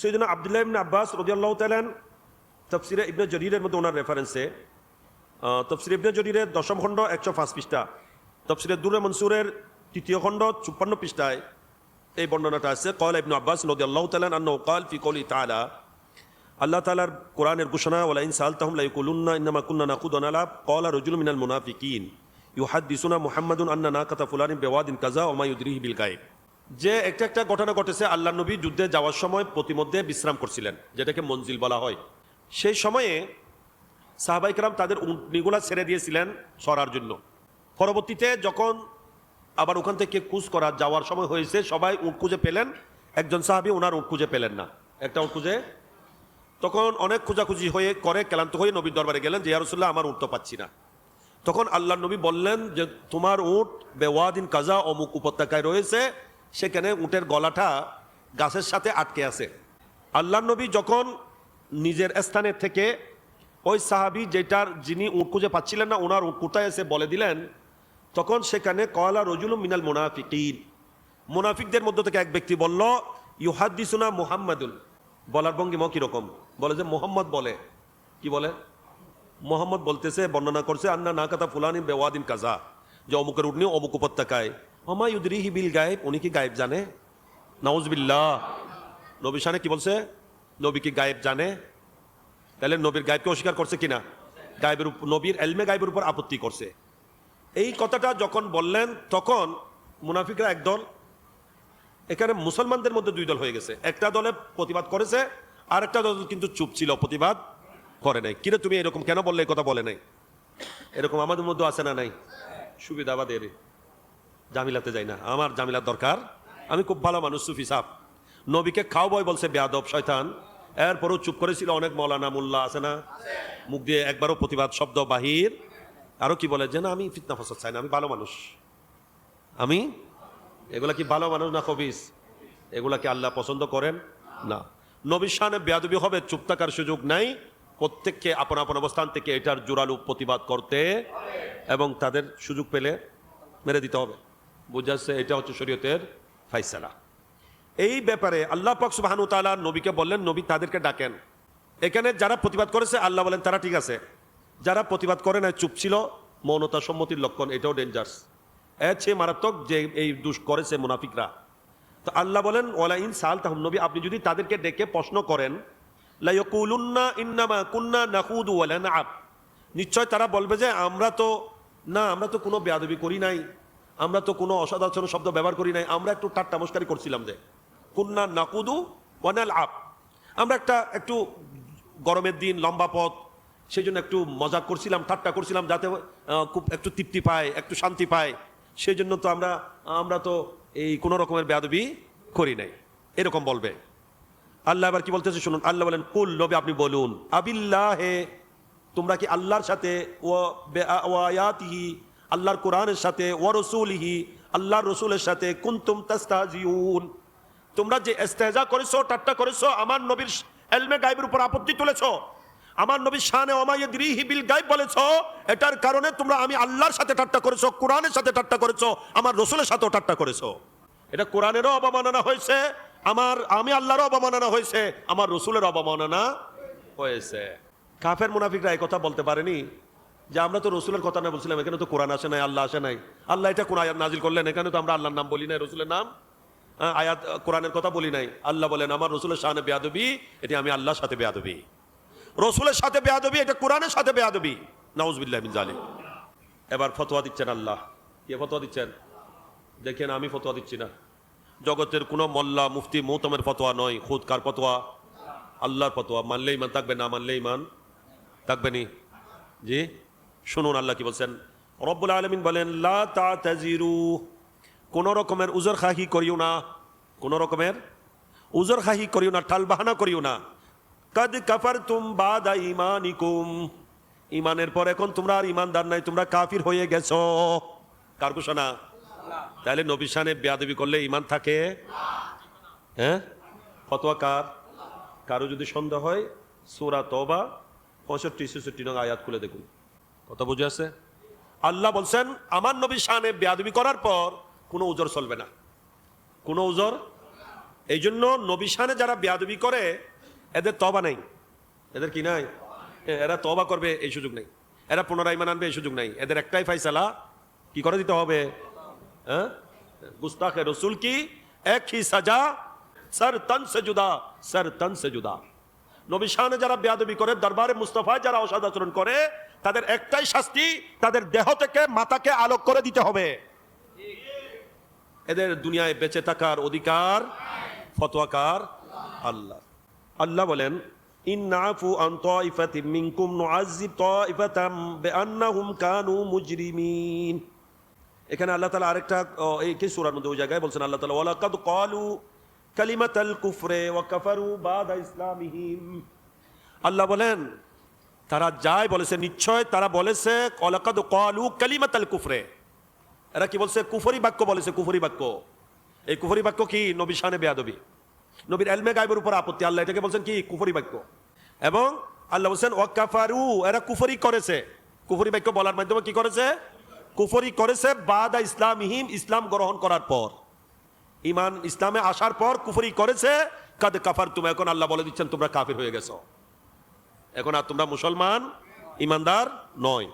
সৈদিন আবদুল্লাহ ইবনে আব্বাস রদিয়াল্লাহ তালান তফসিরে ইবনে জরিরের মধ্যে ওনার রেফারেন্সে তফসির ইবনে জরিরের দশম খণ্ড একশো পাঁচ পৃষ্ঠা তফসিরে দুরে মনসুরের তৃতীয় খণ্ড চুপ্পান্ন পৃষ্ঠায় এই বর্ণনাটা আছে। কল ইবনু আব্বাস রদি আল্লাহ তালান আন্ন কাল ফি কলি তালা আল্লাহ তালার কোরআনের ঘোষণা ওলাইন সাল তাহম লাইকুলুন্না ইন্নামা কুন্না নাকুদ আনালা কলা রজুল মিনাল মুনাফিকিন, ইউহাদ্দিসুনা মুহাম্মাদুন আন্না না কাতা ফুলানি বেওয়াদিন কাজা ওমায়ুদ্রিহি বিল গায়েব যে একটা একটা ঘটনা ঘটেছে, আল্লাহ নবী যুদ্ধে যাওয়ার সময় প্রতিমধ্যে বিশ্রাম করছিলেন, যেটাকে মঞ্জিল বলা হয়। সেই সময়ে সাহাবাইকরাম তাদের উটনিগুলা ছেড়ে দিয়েছিলেন সরার জন্য। পরবর্তীতে যখন আবার ওখান থেকে কুচ করা যাওয়ার সময় হয়েছে, সবাই উট খুঁজে পেলেন, একজন সাহাবি ওনার উট খুঁজে পেলেন না। একটা উট খুঁজে, তখন অনেক খোঁজাখুঁজি হয়ে, করে ক্লান্ত হয়ে নবীর দরবারে গেলেন যে ইয়ারসুল্লাহ আমার উঠ তো পাচ্ছি না। তখন আল্লাহ নবী বললেন যে, তোমার উট বেওয়াদিন কাজা অমুক উপত্যকায় রয়েছে সেখানে উটের গলাটা গাছের সাথে আটকে আছে। আল্লাহ নবী যখন নিজের স্থানে থেকে ওই সাহাবি যেটার যিনি উট খুঁজে পাচ্ছিলেন না, ওনার উট কোথায় এসে বলে দিলেন, তখন সেখানে কয়লা রজুল মিনাল মুনাফিকিন। মুনাফিকদের মধ্য থেকে এক ব্যক্তি বলল, ইউহাদ্দিসুনা মুহাম্মাদুল বলার ভঙ্গিমা কীরকম? বলে যে, মোহাম্মদ বলে। কি বলে? মোহাম্মদ বলতেছে, বর্ণনা করছে, আন্না না কাতা ফুলানি বেওয়াদিন কাজা। যে অমুকের উঠনি অমুক উপত্যকায়। হমা ইউদ্রিহি বিল গায়েব, উনি কি গায়েব জানে? নাউজবিল্লাহ। নবী শানে কি বলছে? নবী কি গায়েব জানে? তাহলে নবীর গায়েবকে অস্বীকার করছে কিনা? গায়েবের নবীর এলমে গায়েবের উপর আপত্তি করছে। এই কথাটা যখন বললেন, তখন মুনাফিকরা একদল এখানে মুসলমানদের মধ্যে দুই দল হয়ে গেছে। একটা দলে প্রতিবাদ করেছে, আর একটা দল কিন্তু চুপ ছিল, প্রতিবাদ করে নাই। কিরে তুমি এরকম কেন বললে এই কথা বলে নাই? এরকম আমাদের মধ্যে আছে না নাই? সুবিধা সুবিধাবাদের জামিলাতে যাই না। আমার জামিলার দরকার। আমি খুব ভালো মানুষ, সুফি সাহ। নবীকে খাও বয় বলছে বেয়াদব, শয়তান। এরপরও চুপ করেছিল অনেক মৌলানা, মোল্লা আছে না? মুখ দিয়ে একবারও প্রতিবাদ, শব্দ, বাহির। আরও কি বলে? যে না, আমি ফিতনা ফসাদ চাই না, আমি ভালো মানুষ। আমি? এগুলা কি ভালো মানুষ না কবিস এগুলা কি আল্লাহ পছন্দ করেন? না। নবীর শানে বেয়াদবি হবে, চুপ থাকার সুযোগ নাই। প্রত্যেককে আপন আপন অবস্থান থেকে এটার জোরালো প্রতিবাদ করতে এবং তাদের সুযোগ পেলে মেরে দিতে হবে। বুঝাচ্ছে এটা হচ্ছে শরীয়তের ফাইসালা। এই ব্যাপারে আল্লাহ পাক সুবাহানু তাআলা নবীকে বললেন, নবী তাদেরকে ডাকেন। এখানে যারা প্রতিবাদ করেছে, আল্লাহ বলেন, তারা ঠিক আছে। যারা প্রতিবাদ করে না চুপ ছিল। মৌনতা সম্মতির লক্ষণ, এটাও ডেঞ্জার্স চেয়ে মারাত্মক যে এই দুষ করেছে মুনাফিকরা। তো আল্লাহ বলেন ওলা ইন সাল তাহম নবী, আপনি যদি তাদেরকে ডেকে প্রশ্ন করেন কুন্না নাআব নিশ্চয় তারা বলবে যে, আমরা তো, না, আমরা তো কোনো বেয়াদবি করি নাই। আমরা তো কোনো অসদাচরণ শব্দ ব্যবহার করি নাই, আমরা একটু ঠাট্টা মস্কারি করছিলাম যে, কুন্না নাকুদু ওয়ানাল আপ আমরা একটা একটু গরমের দিন, লম্বা পথ সেই জন্য একটু মজা করছিলাম, ঠাট্টা করছিলাম, যাতে খুব একটু তৃপ্তি পায়, একটু শান্তি পায়। সেই জন্য তো আমরা আমরা তো এই কোনো রকমের বেয়াদবি করি নাই। এরকম বলবে। আল্লাহ আবার কি বলতেছে শুনুন, আল্লাহ বলেন, কুল নবী, আপনি বলুন, আবিল্লাহে, তোমরা কি আল্লাহর সাথে ও ওয়ায়াতিহি আল্লাহর কোরআনের সাথে ও রসুলিহি, আল্লাহর রসুলের সাথে, কুন্তুম তাস্তাজিউন। তোমরা যে ইস্তেজা করেছ, ঠাট্টা করেছ, আমার নবীর এলমে গায়েবের উপর আপত্তি তুলেছো, আমার নবীর শানে ওমাইয়দ্রিহি বিল গায়েব বলেছ, এটার কারণে তোমরা আমি আল্লাহর সাথে ঠাট্টা করেছ, কোরআনের সাথে ঠাট্টা করেছ, আমার রসুলের সাথেও ঠাট্টা করেছ। এটা কোরআনেরও অবমাননা হয়েছে, আমার, আমি আল্লাহরও অবমাননা হয়েছে, আমার রসুলের অবমাননা হয়েছে। কাফের মুনাফিকরা কথা বলতে পারেনি। যে আমরা তো রসুলের কথা না বলছিলাম এখানে তো কোরআন আসে নাই আল্লাহ আসে নাই। আল্লাহ এটা কোন আয়াত নাজিল করলেন? এখানে তো আমরা আল্লাহর নাম বলি নাই রসুলের নাম? আহ, আয়াত কোরআনের কথা বলি নাই। আল্লাহ বলেন আমার রসুলের শানে বেয়াদবি এটি আমি আল্লাহর সাথে বেয়াদবি। রসুলের সাথে বেয়াদবি এটা কোরআনের সাথে বেয়াদবি। নাউজবিল্লাহ জালিম এবার ফতোয়া দিচ্ছেন আল্লাহ। কে ফতোয়া দিচ্ছেন? দেখেন আমি ফতোয়া দিচ্ছি না। জগতের কোনো মোল্লা মুফতি মৌতমের ফতোয়া নয় খুদ কার ফতোয়া? আল্লাহর ফতোয়া। মানলে ইমান থাকবে না মানলে ইমান থাকবে নি? জি? শুনুন আল্লাহ কি বলছেন? রব্বুল আলমিন বলেন, লা তাজিরু কোন রকমের উজর খাহি করিও না, কোন রকমের উজর খাহি করিও না ঠাল বাহানা করিও না। কাদ কাফার তুম বাদা ইমানিকুম ইমানের পর এখন তোমরা আর ইমানদার নাই, তোমরা কাফির হয়ে গেছো। কার ঘোষণা? তাহলে নবী শানে বেয়াদবি করলে ইমান থাকে? হ্যাঁ? ফতোয়া কার? কারও যদি সন্দেহ হয়, সুরা তবা পঁয়ষট্টি, ছেষট্টি নং আয়াত খুলে দেখুন। কথা বুঝে আছে আল্লাহ বলছেন, আমার নবী শানে বেয়াদবি করার পর কোনো উজর চলবে না। কোনো উজর? এই জন্য নবী নবিশানে যারা বেয়াদবি করে, এদের তবা নেই। এদের কি নাই? এরা তবা করবে, এই সুযোগ নেই। এরা পুনরায় মান আনবে, এই সুযোগ নেই। এদের একটাই ফাইসালা, কি করে দিতে হবে? হ্যাঁ? গুস্তাখে রসুল কি? এক হি সাজা, সর তন সে জুদা, সর তন সে জুদা। নবী শাহানে যারা বেয়াদবি করে, দরবারে মুস্তফায় যারা অসাদ আচরণ করে তাদের একটাই শাস্তি, তাদের দেহ থেকে মাথাকে আলোক করে দিতে হবে। এদের দুনিয়ায় বেঁচে থাকার অধিকার ফতোয়াকার আল্লাহ। আল্লাহ বলেন মুজরিমিন। এখানে আল্লাহ আরেকটা জায়গায় বলছেন কুফরে আল্লাহ বলেন তারা যায় বলেছে, নিশ্চয় তারা বলেছে ওয়ালাকাদ ক্বালু কালিমাতাল কুফরে। এরা কি বলছে? কুফরি বাক্য বলেছে, কুফরি বাক্য। এই কুফরি বাক্য কি? নবী শানে বেয়াদবি। নবীর এলমে গাইবের উপর আপত্তি। আল্লাহ এটাকে বলছেন কি? কুফরি বাক্য। এবং আল্লাহ বলছেন ও কাফারু এরা কুফরি করেছে। কুফরি বাক্য বলার মাধ্যমে কি করেছে? কুফরি করেছে বাদা ইসলামহিম, ইসলাম গ্রহণ করার পর। ইমান ইসলামে আসার পর কুফরি করেছে। কাদ কাফার তুমি এখন আল্লাহ বলে দিচ্ছেন, তোমরা কাফির হয়ে গেছো। এখন আর তোমরা মুসলমান ইমানদার নয়।